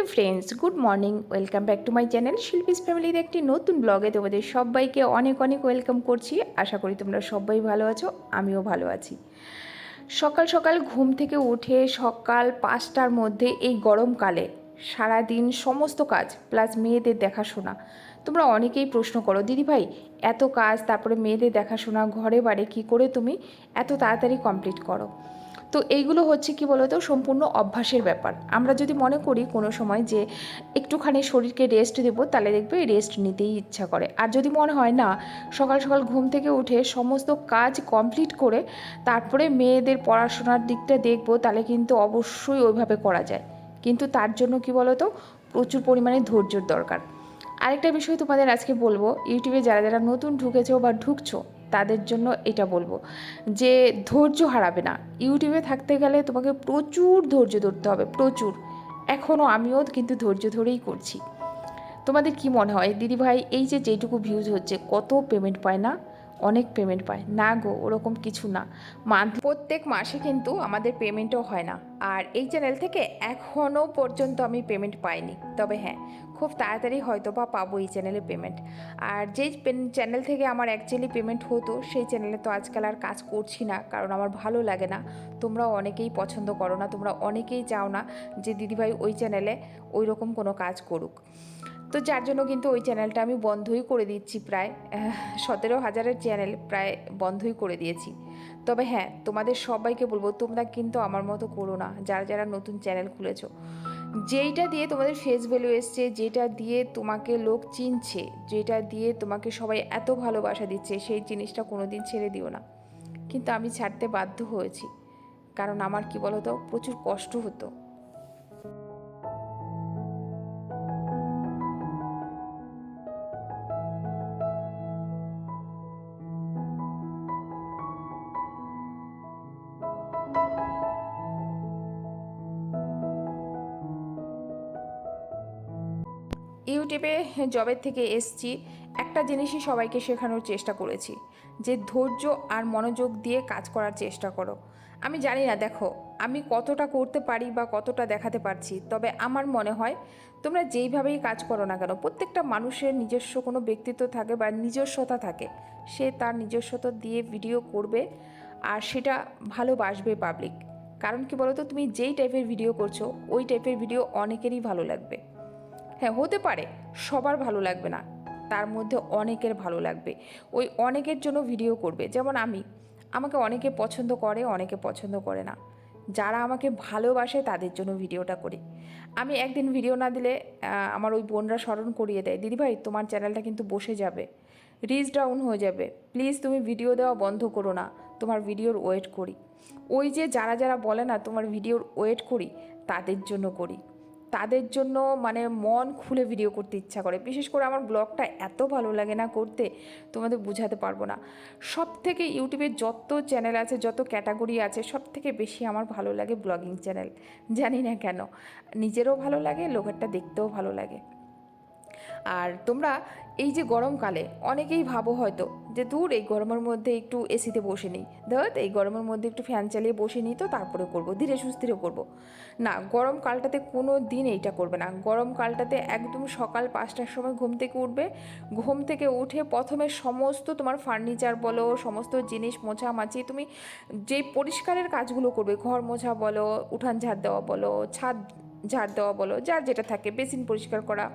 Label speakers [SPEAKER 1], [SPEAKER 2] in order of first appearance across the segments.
[SPEAKER 1] Hello friends, good morning. Welcome back to my channel Shilpi's ফ্যামিলির একটি নতুন ব্লগে তোমাদের সবাইকে অনেক অনেক ওয়েলকাম করছি। আশা করি তোমরা সবাই ভালো আছো, আমিও ভালো আছি। সকাল সকাল ঘুম থেকে উঠে সকাল পাঁচটার মধ্যে এই গরমকালে সারাদিন সমস্ত কাজ প্লাস মেয়েদের দেখাশোনা। তোমরা অনেকেই প্রশ্ন করো, দিদি ভাই, এত কাজ, তারপরে মেয়েদের দেখাশোনা, ঘরে বাড়ি কী করে তুমি? এত তাড়াতাড়ি কমপ্লিট করো। তো এইগুলো হচ্ছে কি বলতো, সম্পূর্ণ অভ্যাসের ব্যাপার। আমরা যদি মনে করি কোনো সময় যে একটুখানি শরীরকে রেস্ট দেবো, তাহলে দেখবে রেস্ট নিতেই ইচ্ছা করে। আর যদি মনে হয় না, সকাল সকাল ঘুম থেকে উঠে সমস্ত কাজ কমপ্লিট করে তারপরে মেয়েদের পড়াশোনার দিকটা দেখব, তাহলে কিন্তু অবশ্যই ওইভাবে করা যায়। কিন্তু তার জন্য কি বলতো, প্রচুর পরিমাণে ধৈর্যর দরকার। আরেকটা বিষয় তোমাদের আজকে বলব, ইউটিউবে যারা যারা নতুন ঢুকেছো বা ঢুকছো তাদের জন্য এটা বলব যে ধৈর্য হারাবে না। ইউটিউবে থাকতে গেলে তোমাকে প্রচুর ধৈর্য ধরতে হবে, প্রচুর। এখনও আমিও কিন্তু ধৈর্য ধরেই করছি। তোমাদের কি মনে হয়? দিদিভাই, এই যে যেটুকু ভিউজ হচ্ছে, কত পেমেন্ট পায় না? অনেক পেমেন্ট পায়। না গো, ওরকম কিছু না। মান্থ প্রত্যেক মাসে কিন্তু আমাদের পেমেন্টও হয় না। আর এই চ্যানেল থেকে এখনও পর্যন্ত আমি পেমেন্ট পাইনি। তবে হ্যাঁ খুব তাড়াতাড়ি হয়তো বা পাবো এই চ্যানেলে পেমেন্ট আর যেই চ্যানেল থেকে আমার অ্যাকচুয়ালি পেমেন্ট হতো, সেই চ্যানেলে তো আজকাল আর কাজ করছি না, কারণ আমার ভালো লাগে না। তোমরা অনেকেই পছন্দ করো না, তোমরা অনেকেই চাও না যে দিদিভাই ওই চ্যানেলে ওই রকম কোনো কাজ করুক। তো যার জন্য কিন্তু ওই চ্যানেলটা আমি বন্ধই করে দিচ্ছি প্রায় সতেরো হাজারের চ্যানেল প্রায় বন্ধই করে দিয়েছি। তবে হ্যাঁ তোমাদের সবাইকে বলব, তোমরা কিন্তু আমার মতো করো না, যারা যারা নতুন চ্যানেল খুলেছো। যেইটা দিয়ে তোমাদের ফেস ভ্যালু এসছে, যেটা দিয়ে তোমাকে লোক চিনছে, যেটা দিয়ে তোমাকে সবাই এত ভালোবাসা দিচ্ছে, সেই জিনিসটা কোনো দিন ছেড়ে দিও না। কিন্তু আমি ছাড়তে বাধ্য হয়েছি। কারণ আমার কি বলতো, প্রচুর কষ্ট হতো। ইউটিউবে জবের থেকে এসছি। একটা জিনিসই সবাইকে শেখানোর চেষ্টা করেছি, যে ধৈর্য আর মনোযোগ দিয়ে কাজ করার চেষ্টা করো। আমি জানি না, দেখো, আমি কতটা করতে পারি বা কতটা দেখাতে পারছি, তবে আমার মনে হয় তোমরা যেইভাবেই কাজ করো না কেন, প্রত্যেকটা মানুষের নিজস্ব কোনো ব্যক্তিত্ব থাকে বা নিজস্বতা থাকে, সে তার নিজস্বতা দিয়ে ভিডিও করবে আর সেটা ভালোবাসবে পাবলিক কারণ কি বলতো, তুমি যেই টাইপের ভিডিও করছ, ওই টাইপের ভিডিও অনেকেরই ভালো লাগবে। হ্যাঁ হতে পারে। সবার ভালো লাগবে না। তার মধ্যে অনেকের ভালো লাগবে। ওই অনেকের জন্য ভিডিও করবে। যেমন আমি। আমাকে অনেকে পছন্দ করে, অনেকে পছন্দ করে না। যারা আমাকে ভালোবাসে, তাদের জন্য ভিডিওটা করি। আমি একদিন ভিডিও না দিলে আমার ওই বোনরা স্মরণ করিয়ে দেয় দিদিভাই তোমার চ্যানেলটা কিন্তু বসে যাবে। রিচ ডাউন হয়ে যাবে। প্লিজ তুমি ভিডিও দেওয়া বন্ধ করো না। তোমার ভিডিওর ওয়েট করি। ওই যে যারা যারা বলে না, তোমার ভিডিওর ওয়েট করি, তাদের জন্য করি। তাদের জন্য মানে মন খুলে ভিডিও করতে ইচ্ছা করে। বিশেষ করে আমার ব্লগটা এত ভালো লাগে না করতে, তোমাদের বুঝাতে পারব না। সব থেকে ইউটিউবে যত চ্যানেল আছে, যত ক্যাটাগরি আছে সব থেকে বেশি আমার ভালো লাগে ব্লগিং চ্যানেল জানি না কেন। নিজেরও ভালো লাগে, লোকেরটা দেখতেও ভালো লাগে। আর তোমরা এই যে গরমকালে অনেকেই ভাবো হয়তো যে দূর এই গরমের মধ্যে একটু এসিতে বসে নিই। ধর এই গরমের মধ্যে একটু ফ্যান চালিয়ে বসে নিই তো, তারপরে করব, ধীরে সুস্থিরে করব। না গরমকালটাতে কোনো দিন এইটা করবে না। গরমকালটাতে একদম সকাল পাঁচটার সময় ঘুম থেকে উঠবে। ঘুম থেকে উঠে প্রথমে সমস্ত তোমার ফার্নিচার বলো, সমস্ত জিনিস মোছামাছি তুমি যেই পরিষ্কারের কাজগুলো করবে, ঘর মোছা বলো, উঠান ঝাড় দেওয়া বলো, ছাদ ঝাড় দেওয়া বলো, যার যেটা থাকে, বেসিন পরিষ্কার করা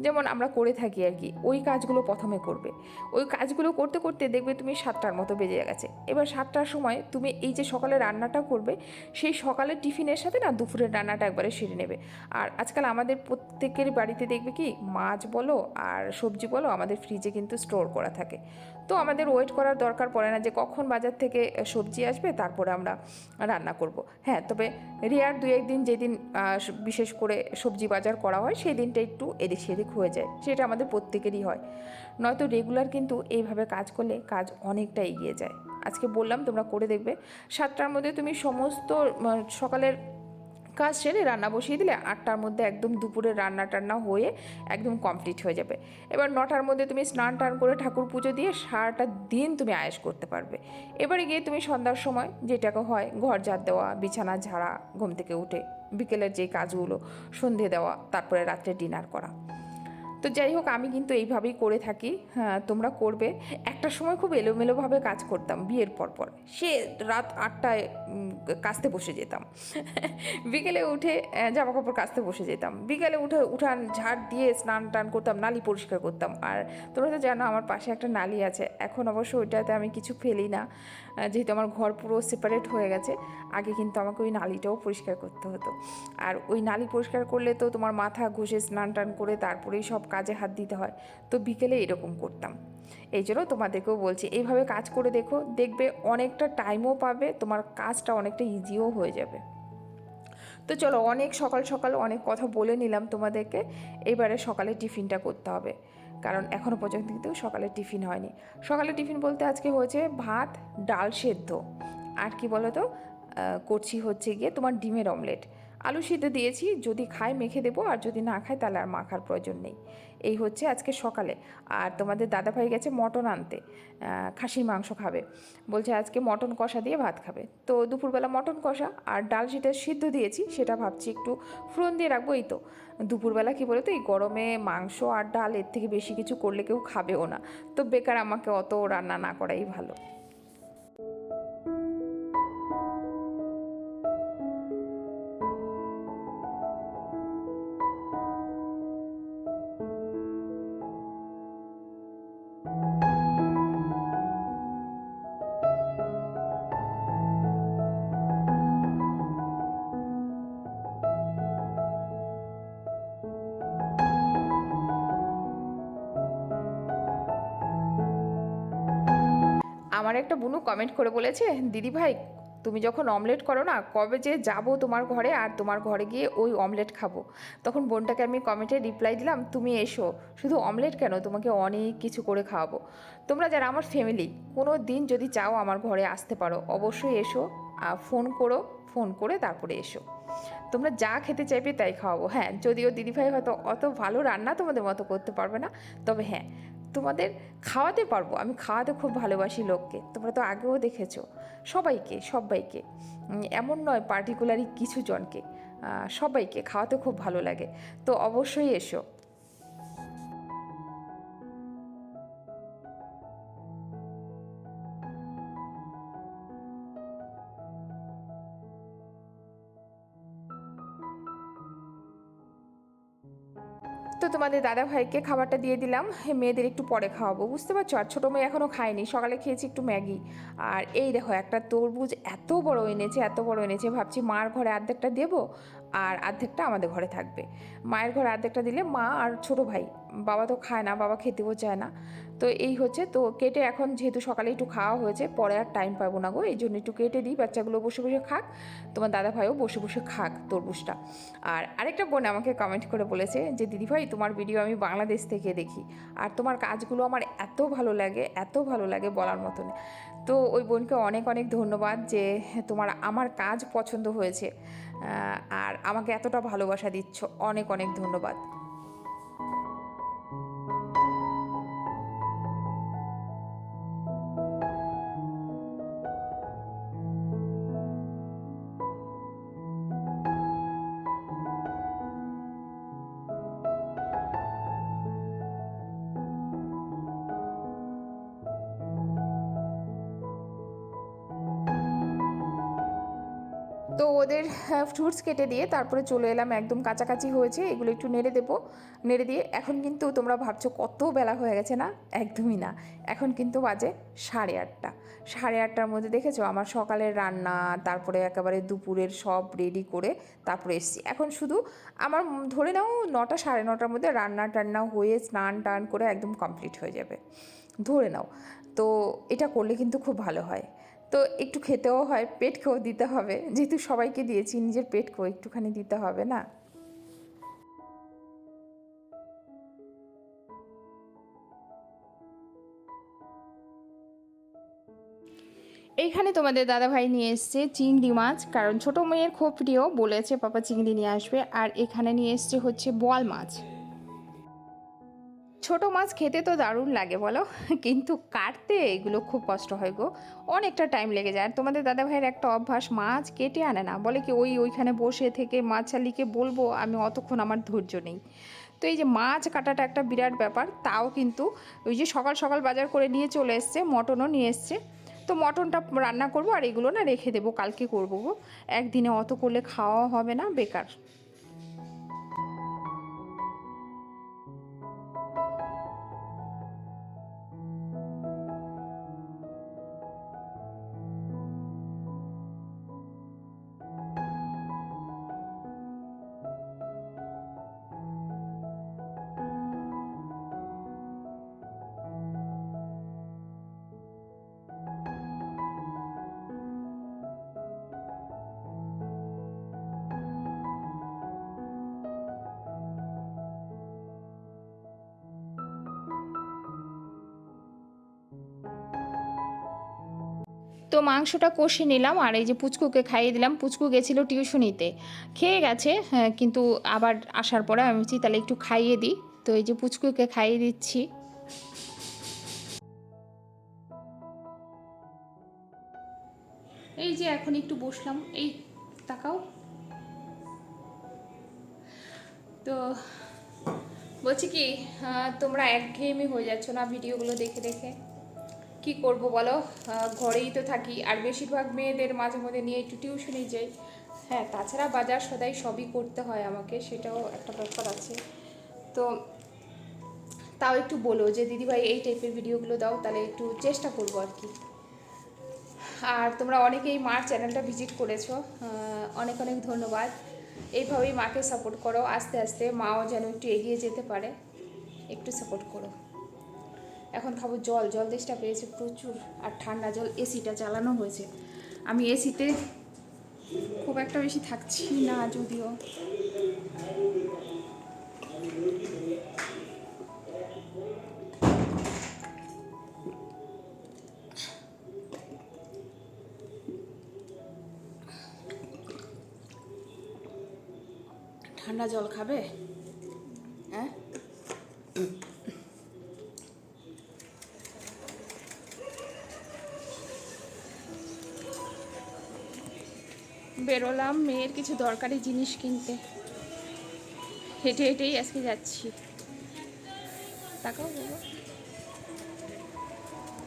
[SPEAKER 1] যেমন আমরা করে থাকি আর কি, ওই কাজগুলো প্রথমে করবে। ওই কাজগুলো করতে করতে দেখবে তুমি সাতটার মতো বেজে গেছে। এবার সাতটার সময় তুমি এই যে সকালে রান্নাটা করবে, সেই সকালের টিফিনের সাথে না দুপুরের রান্নাটা একবারে সেরে নেবে। আর আজকাল আমাদের প্রত্যেকের বাড়িতে দেখবে কি, মাছ বলো আর সবজি বলো আমাদের ফ্রিজে কিন্তু স্টোর করা থাকে। তো আমাদের ওয়েট করার দরকার পড়ে না যে কখন বাজার থেকে সবজি আসবে, তারপরে আমরা রান্না করব। হ্যাঁ তবে রেয়ার দু একদিন যেদিন বিশেষ করে সবজি বাজার করা হয় সেই দিনটা একটু এদিক সেদিক হয়ে যায়। সেটা আমাদের প্রত্যেকেরই হয়। নয়তো রেগুলার কিন্তু এইভাবে কাজ করলে কাজ অনেকটা এগিয়ে যায়। আজকে বললাম, তোমরা করে দেখবে। সাতটার মধ্যে তুমি সমস্ত সকালের কাজ সেরে রান্না বসিয়ে দিলে আটটার মধ্যে একদম দুপুরে রান্না টান্না হয়ে একদম কমপ্লিট হয়ে যাবে। এবার নটার মধ্যে তুমি স্নান টান করে ঠাকুর পুজো দিয়ে সারাটা দিন তুমি আয়েস করতে পারবে। এবারে গিয়ে তুমি সন্ধ্যার সময় যেটাকে হয় ঘর ঝাড় দেওয়া, বিছানা ঝাড়া, ঘুম থেকে উঠে বিকেলের যে কাজগুলো, সন্ধে দেওয়া, তারপরে রাত্রে ডিনার করা। তো যাই হোক, আমি কিন্তু এইভাবেই করে থাকি। হ্যাঁ তোমরা করবে। একটা সময় খুব এলোমেলোভাবে কাজ করতাম বিয়ের পর পর। সে রাত আটটায় কাচতে বসে যেতাম। বিকেলে উঠে জামা কাপড় কাচতে বসে যেতাম। বিকেলে উঠে, উঠান, ঝাড় দিয়ে স্নান টান করতাম, নালি পরিষ্কার করতাম। আর তোমরা তো জানো, আমার পাশে একটা নালি আছে। এখন অবশ্য ওইটাতে আমি কিছু ফেলি না। যেহেতু আমার ঘর পুরো সেপারেট হয়ে গেছে, আগে কিন্তু আমাকে ওই নালিটাও পরিষ্কার করতে হতো। আর ওই নালি পরিষ্কার করলে তো তোমার মাথা ঘষে স্নান টান করে তারপরেই সব কাজে হাত দিতে হয়। তো বিকেলে এরকম করতাম। এই জন্য তোমাদেরকেও বলছি, এইভাবে কাজ করে দেখো, দেখবে অনেকটা টাইমও পাবে, তোমার কাজটা অনেকটা ইজিও হয়ে যাবে। তো চলো, অনেক সকাল সকাল অনেক কথা বলে নিলাম তোমাদেরকে। এবারে সকালে টিফিনটা করতে হবে। কারণ এখনও পর্যন্ত কিন্তু সকালে টিফিন হয়নি। সকালে টিফিন বলতে আজকে হয়েছে ভাত, ডাল সেদ্ধ। আর কি বলো তো করছি হচ্ছে গিয়ে তোমার ডিমের অমলেট আলু সিদ্ধ দিয়েছি, যদি খায় মেখে দেবো, আর যদি না খায় তাহলে আর মাখার প্রয়োজন নেই। এই হচ্ছে আজকে সকালে। আর তোমাদের দাদাভাই গেছে মটন আনতে খাসির মাংস খাবে। বলছে আজকে মটন কষা দিয়ে ভাত খাবে। তো দুপুরবেলা মটন কষা আর ডাল যেটা সিদ্ধ দিয়েছি, সেটা ভাবছি একটু ফোড়ন দিয়ে রাখব এই তো। দুপুরবেলা কি বলে তো এই গরমে মাংস আর ডাল এর থেকে বেশি কিছু করলে কেউ খাবেও না। তো বেকার আমাকে অত রান্না না করাই ভালো। একটা বুনু কমেন্ট করে বলেছে, দিদি ভাই, তুমি যখন অমলেট করো না, কবে যে যাব তোমার ঘরে আর তোমার ঘরে গিয়ে ওই অমলেট খাব? তখন বোনটাকে আমি কমেন্টে রিপ্লাই দিলাম, তুমি এসো, শুধু অমলেট কেন? তোমাকে অনেক কিছু করে খাওয়াবো। তোমরা যারা আমার ফ্যামিলি কোনো দিন যদি চাও আমার ঘরে আসতে পারো, অবশ্যই এসো আর ফোন করো ফোন করে তারপরে এসো। তোমরা যা খেতে চাইবে তাই খাওয়াবো। হ্যাঁ যদিও দিদিভাই হয়তো অত ভালো রান্না তোমাদের মতো করতে পারবে না, তবে হ্যাঁ তোমাদের খাওয়াতে পারব। আমি খাওয়াতে খুব ভালোবাসি লোককে। তোমরা তো আগেও দেখেছ। সবাইকে সবাইকে। এমন নয় পার্টিকুলারই কিছু জনকে সবাইকে খাওয়াতে খুব ভালো লাগে। তো অবশ্যই এসো। তোমাদের দাদা ভাইকে খাবারটা দিয়ে দিলাম। মেয়েদের একটু পরে খাওয়াবো, বুঝতে পারছ? আর ছোটো মেয়ে এখনও খায়নি, সকালে খেয়েছি একটু ম্যাগি। আর এই দেখো, একটা তরবুজ এত বড় এনেছে, এত বড় এনেছে, ভাবছি মার ঘরে অর্ধেকটা দেবো? আর অর্ধেকটা আমাদের ঘরে থাকবে। মায়ের ঘরে আর্ধেকটা দিলে মা আর ছোটো ভাই। বাবা তো খায় না, বাবা খেতেও চায় না। তো এই হচ্ছে, তো কেটে এখন যেহেতু সকালে একটু খাওয়া হয়েছে, পরে আর টাইম পাবো না গো। এই জন্য একটু কেটে দিই, বাচ্চাগুলো বসে বসে খাক। তোমার দাদা ভাইও বসে বসে খাক তরমুজটা। আর আরেকটা বোন আমাকে কমেন্ট করে বলেছে যে, দিদিভাই, তোমার ভিডিও আমি বাংলাদেশ থেকে দেখি। আর তোমার কাজগুলো আমার এত ভালো লাগে, এত ভালো লাগে বলার মতন। তো ওই বোনকে অনেক অনেক ধন্যবাদ যে তোমার আমার কাজ পছন্দ হয়েছে আর আমাকে এতটা ভালোবাসা দিচ্ছ। অনেক অনেক ধন্যবাদ। ওদের ফ্রুটস কেটে দিয়ে তারপরে চলে এলাম, একদম কাছাকাছি হয়েছে, এগুলো একটু নেড়ে দেবো, নেড়ে দিয়ে এখন কিন্তু তোমরা ভাবছ কত বেলা হয়ে গেছে না? একদমই না। এখন কিন্তু বাজে সাড়ে আটটা। সাড়ে আটটার মধ্যে দেখেছ আমার সকালের রান্না, তারপরে একেবারে দুপুরের সব রেডি করে তারপরে এসছি। এখন শুধু আমার ধরে নাও নটা, সাড়ে নটার মধ্যে রান্না টান্না হয়ে স্নান টান করে একদম কমপ্লিট হয়ে যাবে। ধরে নাও। তো এটা করলে কিন্তু খুব ভালো হয়। তো একটু খেতেও হয় পেটকেও দিতে হবে। যেহেতু সবাইকে দিয়েছি, নিজের পেটকেও একটুখানি দিতে হবে না? এইখানে তোমাদের দাদাভাই নিয়ে এসছে চিংড়ি মাছ, কারণ ছোট মেয়ের খুব প্রিয়, বলেছে পাপা চিংড়ি নিয়ে আসবে। আর এখানে নিয়ে এসছে হচ্ছে বোয়াল মাছ। ছোট মাছ খেতে তো দারুণ লাগে, বলো? কিন্তু কাটতে এগুলো খুব কষ্ট হয় গো। অনেকটা টাইম লেগে যায়। আর তোমাদের দাদা ভাইয়ের একটা অভ্যাস, মাছ কেটে আনে না। বলে কি, ওই ওইখানে বসে থেকে মাছালিকে বলব, আমি অতক্ষণ আমার ধৈর্য নেই। তো এই যে মাছ কাটাটা একটা বিরাট ব্যাপার, তাও কিন্তু ওই যে সকাল সকাল বাজার করে নিয়ে চলে এসছে, মটনও নিয়ে এসছে। তো মটনটা রান্না করব আর এগুলো না রেখে দেবো, কালকে করব গো। একদিনে অত করলে খাওয়া হবে না, বেকার। তো মাংসটা কষে নিলাম আর এই যে পুচকুকে খাইয়ে দিলাম। পুচকু গেছিল টিউশনিতে। খেয়ে গেছে হ্যাঁ, কিন্তু আবার আসার পরে আমি বলছি তাহলে একটু খাইয়ে দিই। তো এই যে পুচকুকে খাইয়ে দিচ্ছি। এই যে এখন একটু বসলাম। এই তাকাও। তো বলছি কি তোমরা একঘেয়েমি হয়ে যাচ্ছ না ভিডিওগুলো দেখে দেখে? কি করব বলো? ঘরেই তো থাকি। আর বেশিরভাগ মেয়েদের মাঝে মধ্যে নিয়ে একটু টিউশনে যাই। হ্যাঁ তাছাড়া বাজার সদাই সবই করতে হয় আমাকে, সেটাও একটা ব্যাপার আছে। তো তাও একটু বলো যে, দিদিভাই এই টাইপের ভিডিওগুলো দাও, তাহলে একটু চেষ্টা করব আর কি। আর তোমরা অনেকেই মার চ্যানেলটা ভিজিট করেছ অনেক অনেক ধন্যবাদ। এইভাবেই মাকে সাপোর্ট করো, আস্তে আস্তে মাও যেন একটু এগিয়ে যেতে পারে, একটু সাপোর্ট করো। এখন খাব জল। জল দেশটা পেয়েছে প্রচুর, আর ঠান্ডা জল এসিটা চালানো হয়েছে। আমি এসিতে খুব একটা বেশি থাকছি না যদিও। ঠান্ডা জল খাবে? হ্যাঁ? বেরোলাম, মেয়ের কিছু দরকারি জিনিস কিনতে। হেঁটে হেঁটেই আজকে যাচ্ছি। তাকাও বাবা।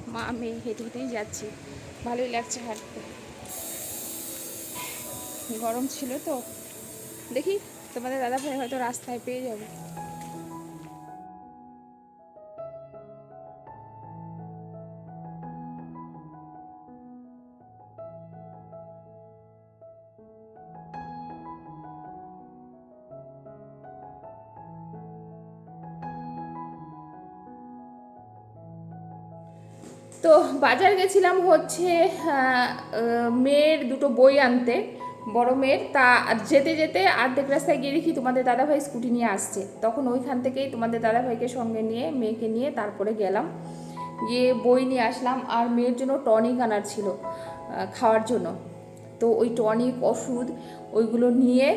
[SPEAKER 1] মা, মেয়ে, হেঁটে হেঁটেই যাচ্ছি। ভালোই লাগছে হাঁটতে। গরম ছিল তো। দেখি তোমাদের দাদা ভাই হয়তো রাস্তায় পেয়ে যাবে। বাজার গেছিলাম হচ্ছে মেয়ের দুটো বই আনতে, বড় মেয়ের। তা যেতে যেতে আর্ধেক রাস্তায় গিয়ে দেখি তোমাদের দাদাভাই স্কুটি নিয়ে আসছে। তখন ওইখান থেকেই তোমাদের দাদাভাইকে সঙ্গে নিয়ে, মেয়েকে নিয়ে তারপরে গেলাম। গিয়ে বই নিয়ে আসলাম। আর মেয়ের জন্য টনিক আনার ছিল খাওয়ার জন্য। তো ওই টনিক, ওষুধ ওইগুলো নিয়ে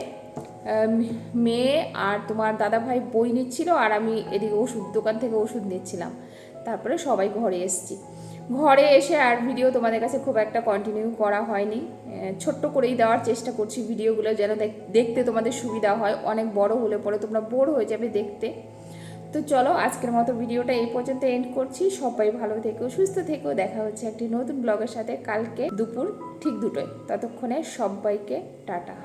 [SPEAKER 1] মেয়ে আর তোমার দাদাভাই বই নিচ্ছিল আর আমি এদিকে ওষুধ, দোকান থেকে ওষুধ নিচ্ছিলাম। তারপরে সবাই ঘরে এসেছি। ঘরে এসে আর ভিডিও তোমাদের কাছে খুব একটা কন্টিনিউ করা হয়নি। ছোট্ট করেই দেওয়ার চেষ্টা করছি ভিডিওগুলো যেন দেখতে তোমাদের সুবিধা হয়। অনেক বড় হলে পরে তোমরা বোর হয়ে যাবে দেখতে। তো চলো, আজকের মতো ভিডিওটা এই পর্যন্ত এন্ড করছি। সবাই ভালো থেকো, সুস্থ থেকো। দেখা হচ্ছে একটি নতুন ব্লগের সাথে কালকে দুপুর ঠিক দুটোয়। ততক্ষণে সবাইকে টাটা।